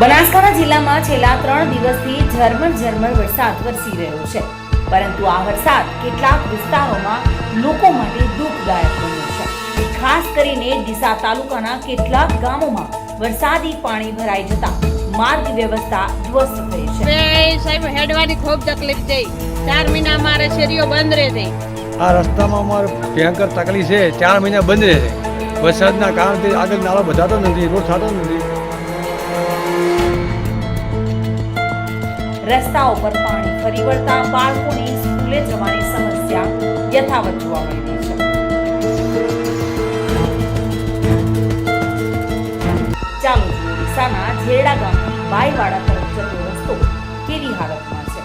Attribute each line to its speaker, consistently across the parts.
Speaker 1: બનાસકાંઠા જિલ્લામાં છેલ્લા ત્રણ દિવસથી ઝરમર ઝરમર વરસાદ વરસી રહ્યો છે. પરંતુ આ વરસાદ કેટલાક વિસ્તારોમાં લોકો માટે દુઃખદાયક બન્યો છે. ખાસ કરીને ડીસા તાલુકાના કેટલાક ગામોમાં વરસાદી પાણી ભરાઈ જતા માર્ગ વ્યવસ્થા ધ્વસ્ત થઈ છે.
Speaker 2: સાહેબ હેડવાની ખૂબ તકલીફ થઈ. ચાર મહિના મારે શેરીઓ બંધ રહે છે.
Speaker 3: આ રસ્તામાં અમારે ભયંકર તકલીફ છે. ચાર મહિના બંધ રહે છે. વરસાદના કારણથી આગળ નાળો બધાતો નથી રોડ થતો નથી.
Speaker 1: રસ્તાઓ પર પાણી ફરી વળતા બાળકોની સ્કૂલે જવાની સમસ્યા યથાવત જોવા મળી રહી છે. ચાલો ઓડિશાના ઝેરડા ગામથી બાઈવાડા તરફ જતો રસ્તો કેવી હાલતમાં છે?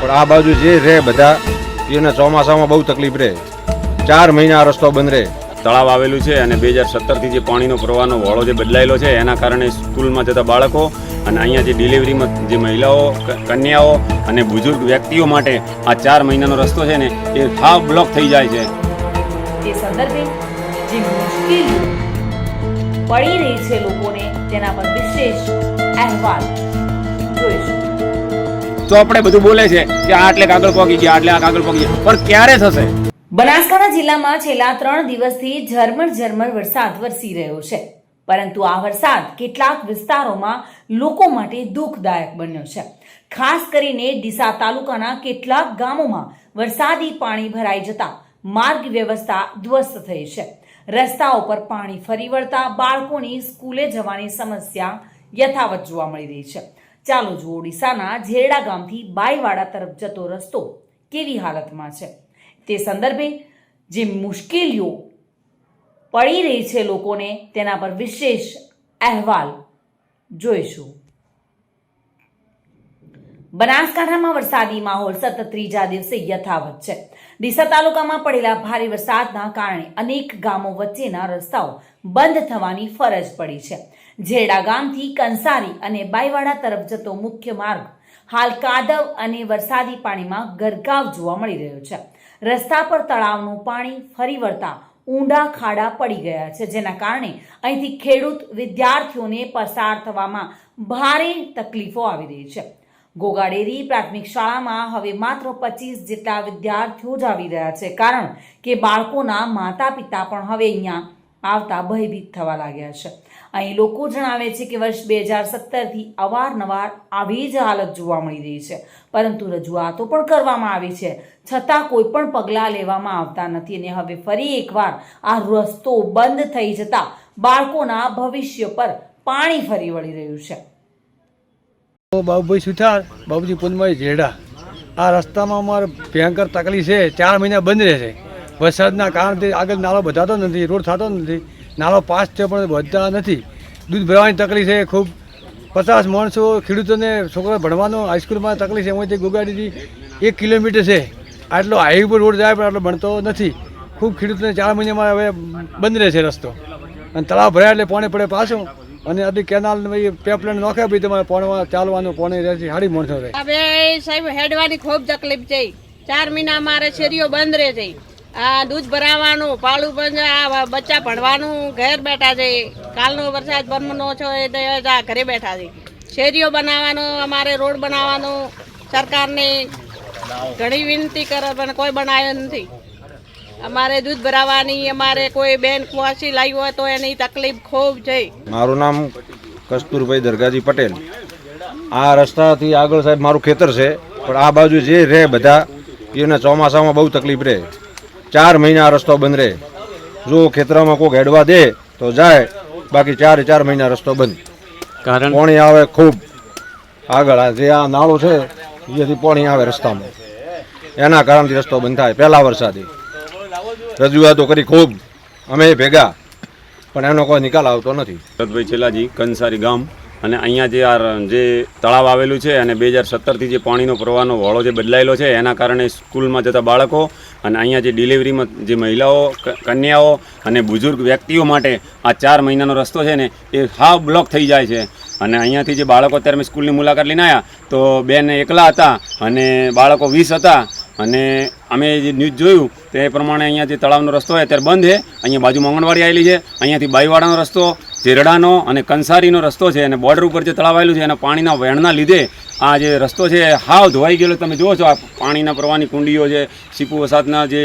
Speaker 4: પણ આ બાજુ જે રહે બધા, એને ચોમાસામાં બહુ તકલીફ રહે. ચાર મહિના આ રસ્તો બંધ રહે.
Speaker 5: તળાવ આવેલું છે અને બે હજાર સત્તરથી જે પાણીનો પ્રવાહનો વળો જે બદલાયેલો છે એના કારણે સ્કૂલમાં જતા બાળકો અને અહીંયા જે ડિલિવરીમાં જે મહિલાઓ કન્યાઓ અને બુઝુર્ગ વ્યક્તિઓ માટે આ ચાર મહિનાનો રસ્તો છે ને એ હાવ બ્લોક થઈ જાય છે.
Speaker 1: તે સંદર્ભે જે મુશ્કેલીઓ પડી રહી છે લોકોને તેના પર વિશેષ અહેવાલ જોઈશું.
Speaker 5: તો આપણે બધું બોલે છે કે આ આટલે કાગળ પહોંચી ગયા આટલે આ કાગળ પહોંચી ગયા પણ ક્યારે થશે?
Speaker 1: બનાસકાંઠા જિલ્લામાં છેલ્લા ત્રણ દિવસથી ઝરમર ઝરમર વરસાદ વરસી રહ્યો છે. પરંતુ આ વરસાદ કેટલાક વિસ્તારોમાં લોકો માટે દુઃખદાયક બન્યો છે. ખાસ કરીને ડીસા તાલુકાના કેટલાક ગામોમાં વરસાદી પાણી ભરાઈ જતા માર્ગ વ્યવસ્થા ધ્વસ્ત થઈ છે. રસ્તાઓ પર પાણી ફરી વળતા બાળકોની સ્કૂલે જવાની સમસ્યા યથાવત જોવા મળી રહી છે. ચાલો જુઓ ઓડિશાના ઝેરડા ગામથી બાઈવાડા તરફ જતો રસ્તો કેવી હાલતમાં છે. તે સંદર્ભે જે મુશ્કેલીઓ પડી રહી છે લોકોને, તેના પર વિશેષ અહેવાલ જોઈશું. બનાસકાંઠામાં વરસાદી માહોલ સતત ત્રીજા દિવસે યથાવત છે. ડીસા તાલુકામાં પડેલા ભારે વરસાદના કારણે અનેક ગામો વચ્ચેના રસ્તાઓ બંધ થવાની ફરજ પડી છે. જેડા ગામથી કંસારી અને બાઈવાડા તરફ જતો મુખ્ય માર્ગ હાલ કાદવ અને વરસાદી પાણીમાં ગરકાવ જોવા મળી રહ્યો છે. રસ્તા પર તળાવનું પાણી ફરી વળતા ઊંડા ખાડા પડી ગયા છે, જેના કારણે અહીંથી ખેડૂત વિદ્યાર્થીઓને પસાર થવામાં ભારે તકલીફો આવી રહી છે. ગોગાડેરી પ્રાથમિક શાળામાં હવે માત્ર પચીસ જેટલા વિદ્યાર્થીઓ જ આવી રહ્યા છે, કારણ કે બાળકોના માતા પિતા પણ હવે અહીંયા આવતા ભયભીત થવા લાગ્યા છે. અહીં લોકો જણાવે છે કે વર્ષ બે હજાર સત્તરથી અવારનવાર આવી જ હાલત જોવા મળી રહી છે. પરંતુ રજૂઆતો પણ કરવામાં આવી છે. છતાં કોઈ પણ પગલાં લેવામાં આવતા નથી અને હવે ફરી એકવાર આ રસ્તો બંધ થઈ જતાં બાળકોના ભવિષ્ય પર પાણી ફરી વળી રહ્યું છે.
Speaker 3: બાબુભાઈ સુથાર બાબુજી પુનભાઈ જેડા. આ રસ્તામાં અમારે ભયંકર તકલીફ છે. ચાર મહિના બંધ રહે છે વરસાદના કારણથી આગળ નાળો બધાતો નથી, રોડ થતો નથી, નાળો પાસ થયો પણ વધતા નથી. દૂધ ભરવાની તકલીફ છે, ખૂબ. પચાસ માણસો ખેડૂતોને છોકરા ભણવાનો હાઈસ્કૂલમાં તકલીફ છે એમાંથી ગોગાડીથી એક કિલોમીટર છે. આટલો હાઈવે પર રોડ જાય પણ આટલો ભણતો નથી. ખૂબ ખેડૂતોને ચાર મહિનામાં હવે બંધ રહે છે રસ્તો. અને તળાવ ભરાય એટલે પાણી પડે પાછું. અને આટલી કેનાલ પેપલાઈન નોખે પછી તમારે પાણીમાં ચાલવાનું, પાણી રહેશે હાડી માણસો રહે.
Speaker 2: સાહેબ, હેડવાની ખૂબ તકલીફ છે. ચાર મહિના મારે શેરીઓ બંધ રહે છે. આ દૂધ ભરાવાનું, પાળું પણ બચ્ચા ભણવાનું, ઘેર બેઠા છે. કાલનો વરસાદ બનવાનો છો એ ઘરે બેઠા છે. શેરીઓ બનાવવાનો, અમારે રોડ બનાવવાનો, સરકારને ઘણી વિનંતી કરે, પણ કોઈ બનાવ્યો નથી. અમારે દૂધ ભરાવાની, અમારે કોઈ બેન કુવાસી લાવી હોય તો એની તકલીફ ખૂબ છે.
Speaker 4: મારું નામ કસ્તુરભાઈ દરગાજી પટેલ. આ રસ્તાથી આગળ સાહેબ મારું ખેતર છે, પણ આ બાજુ જે રહે બધા એને ચોમાસામાં બહુ તકલીફ રહે. ચાર મહિના આ રસ્તો બંધ રહે. જો ખેતરમાં કોઈક હેડવા દે તો જાય. બાકી ચાર ચાર મહિના રસ્તો બંધ.
Speaker 5: કારણ
Speaker 4: પાણી આવે ખૂબ. આગળ આ જે આ નાળું છે એથી પાણી આવે રસ્તામાં. એના કારણથી રસ્તો બંધ થાય. પહેલા વરસાદે. રજૂઆતો કરી ખૂબ. અમે ભેગા. પણ એનો કોઈ નિકાલ આવતો નથી.
Speaker 5: ભરતભાઈ છેલ્લાજી કંસારી ગામ. અને અહીંયા જે આ જે તળાવ આવેલું છે અને બે હજાર સત્તરથી જે પાણીનો પ્રવાહનો વળો જે બદલાયેલો છે, એના કારણે સ્કૂલમાં જતા બાળકો અને અહીંયા જે ડિલિવરીમાં જે મહિલાઓ કન્યાઓ અને બુઝુર્ગ વ્યક્તિઓ માટે આ ચાર મહિનાનો રસ્તો છે ને, એ હાવ બ્લોક થઈ જાય છે. અને અહીંયાથી જે બાળકો અત્યારે મેં સ્કૂલની મુલાકાત લઈને આવ્યા તો બેન એકલા હતા અને બાળકો વીસ હતા. અને અમે જે ન્યૂઝ જોયું, તે પ્રમાણે અહીંયા જે તળાવનો રસ્તો હોય, અત્યારે બંધ છે. અહીંયા બાજુમાં આંગણવાડી આવેલી છે. અહીંયાથી બાઈવાડાનો રસ્તો જેરડાનો અને કંસારીનો રસ્તો છે અને બોર્ડર ઉપર જે તળાવ આવેલું છે એના પાણીના વહેણના લીધે આ જે રસ્તો છે હાવ ધોવાઈ ગયેલો. તમે જુઓ છો આ પાણીના પ્રવાહની કુંડીઓ છે સીપુ વસાતના જે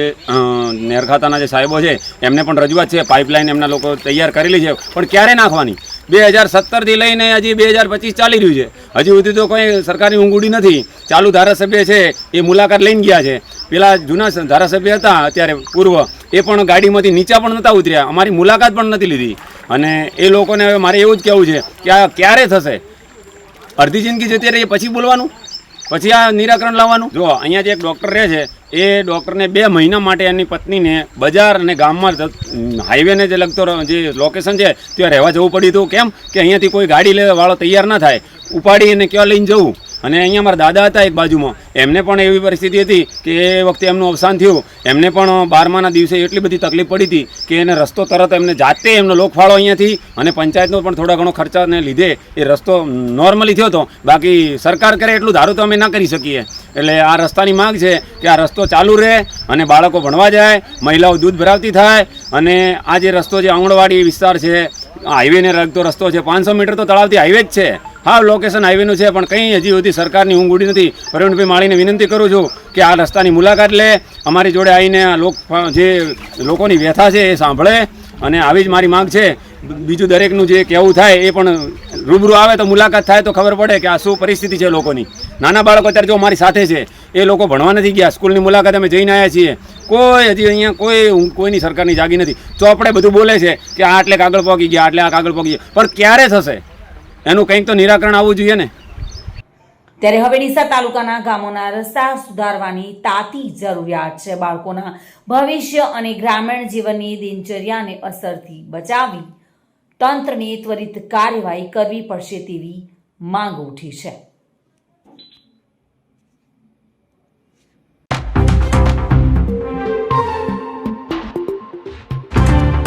Speaker 5: નેરખાતાના જે સાહેબો છે, એમને પણ રજૂઆત છે, પાઇપલાઇન એમના લોકો તૈયાર કરેલી છે. પણ ક્યારે નાખવાની? બે હજાર સત્તરથી લઈને હજી બે હજાર પચીસ ચાલી રહ્યું છે. હજી સુધી તો કોઈ સરકારની ઊંઘુડી નથી. ચાલુ ધારાસભ્ય છે, એ મુલાકાત લઈને ગયા છે. પેલા જૂના ધારાસભ્ય હતા, અત્યારે પૂર્વ, એ પણ ગાડીમાંથી નીચા પણ નહોતા ઉતર્યા. અમારી મુલાકાત પણ નથી લીધી. અને એ લોકોને હવે મારે એવું જ કહેવું છે કે આ ક્યારે થશે? અડધી જિંદગી જતી રહી, પછી બોલવાનું? પછી આ નિરાકરણ લાવવાનું? જો, અહીંયા જે એક ડૉક્ટર રહે છે, એ ડૉક્ટરને બે મહિના માટે એની પત્નીને બજાર અને ગામમાં હાઈવેને જે લગતો જે લોકેશન છે, ત્યાં રહેવા જવું પડ્યું હતું. કેમ? કે અહીંયાથી કોઈ ગાડી લેવા વાળો તૈયાર ના થાય. ઉપાડી અને ક્યાં લઈને જવું? અને અહીંયા મારા દાદા હતા એક બાજુમાં. એમને પણ એવી પરિસ્થિતિ હતી કે એ વખતે એમનું અવસાન થયું. એમને પણ બારમાના દિવસે એટલી બધી તકલીફ પડી હતી કે એને રસ્તો તરત એમને જાતે એમનો લોકફાળો અહીંયાથી અને પંચાયતનો પણ થોડા ઘણો ખર્ચાને લીધે એ રસ્તો નોર્મલી થયો હતો. બાકી સરકાર કરે એટલું ધારું તો અમે ના કરી શકીએ. એટલે આ રસ્તાની માંગ છે કે આ રસ્તો ચાલુ રહે અને બાળકો ભણવા જાય, મહિલાઓ દૂધ ભરાવતી થાય અને આ જે રસ્તો જે આંગણવાડી વિસ્તાર છે, હાઈવેને લગતો રસ્તો છે, પાંચસો મીટર તો તળાવથી હાઈવે જ છે. હા લોકેશન હાઈવેનું છે, પણ કંઈ હજી સુધી સરકારની ઊંઘ ઉડી નથી. પ્રવીણભાઈ માળીને વિનંતી કરું છું કે આ રસ્તાની મુલાકાત લે, અમારી જોડે આવીને આ લોક, જે લોકોની વ્યથા છે એ સાંભળે અને આવી જ મારી માંગ છે. બીજું દરેકનું જે કહેવું થાય એ પણ રૂબરૂ આવે તો મુલાકાત થાય તો ખબર પડે કે આ શું પરિસ્થિતિ છે લોકોની. નાના બાળકો અત્યારે જો મારી સાથે છે, એ લોકો ભણવા નથી ગયા. સ્કૂલની મુલાકાત અમે જઈને આવ્યા છીએ. કોઈ હજી અહીંયા કોઈ કોઈની સરકારની જાગી નથી. ચોપડે બધું બોલે છે કે આ આટલે કાગળ પહોંચી ગયા, આટલે આ કાગળ પહોંચી ગયા. પણ ક્યારે થશે? એનું કંઈક તો નિરાકરણ આવવું જોઈએ ને.
Speaker 1: ત્યારે હવે ડીસા તાલુકાના ગામોના રસ્તા સુધારવાની તાતી જરૂરિયાત છે. બાળકોના ભવિષ્ય અને ગ્રામીણ જીવનની દિનચર્યાને અસરથી બચાવી તંત્રની ત્વરિત કાર્યવાહી કરવી પડશે તેવી માંગ ઉઠી છે.